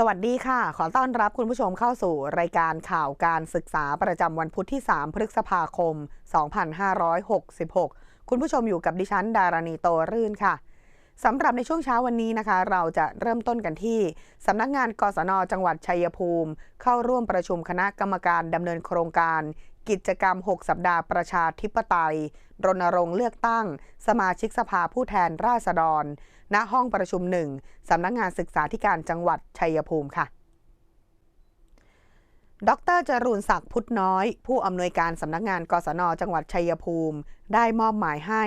สวัสดีค่ะ ขอต้อนรับคุณผู้ชมเข้าสู่รายการข่าวการศึกษาประจำวันพุธที่ 3 พฤษภาคม 2566 คุณผู้ชมอยู่กับดิฉันดารณีโตรื่นค่ะ สำหรับในช่วงเช้าวันนี้นะคะ เราจะเริ่มต้นกันที่สำนักงานกศนจังหวัดชัยภูมิ เข้าร่วมประชุมคณะกรรมการดำเนินโครงการ กิจกรรม 6 สัปดาห์ประชาธิปไตย รณรงค์เลือกตั้ง สมาชิกสภาผู้แทนราษฎร ณห้องประชุมหนึ่งสำนักงานศึกษาธิการจังหวัดชัยภูมิค่ะ ดรจรูนศักดิ์พุทธน้อย ผู้อำนวยการสำนักงานกศนจังหวัดชัยภูมิ ได้มอบหมายให้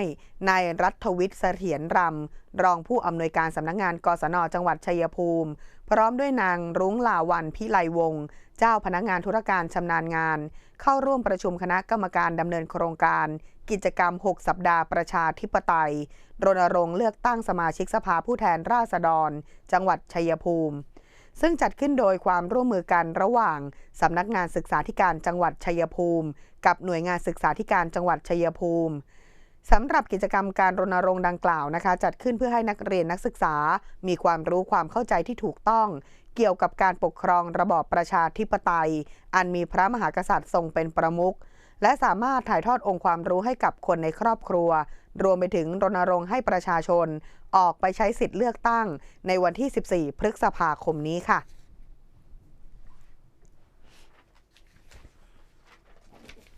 นายรัฐวิทย์เสถียรรำรองผู้อำนวยการสำนักงานกศนจังหวัดชัยภูมิ พร้อมด้วยนางรุ้งลาวันพิไลวงศ์เจ้าพนักงานธุรการชำนาญงาน เข้าร่วมประชุมคณะกรรมการดำเนินโครงการ กิจกรรม 6 สัปดาห์ประชาธิปไตยรณรงค์เลือกตั้งสมาชิกสภาผู้แทนราษฎร จังหวัดชัยภูมิ ซึ่งจัดขึ้นโดยความร่วมมือกันระหว่างสำนักงานศึกษาธิการจังหวัดชัยภูมิ กับหน่วยงานศึกษาธิการจังหวัดชัยภูมิสำหรับกิจกรรมการรณรงค์ดังกล่าวนะคะ จัดขึ้นเพื่อให้นักเรียนนักศึกษา มีความรู้ความเข้าใจที่ถูกต้อง เกี่ยวกับการปกครองระบอบประชาธิปไตย อันมีพระมหากษัตริย์ทรงเป็นประมุข และสามารถถ่ายทอดองค์ความรู้ให้กับคนในครอบครัว รวมไปถึงรณรงค์ให้ประชาชน ออกไปใช้สิทธิ์เลือกตั้ง ในวันที่ 14 พฤษภาคมนี้ค่ะ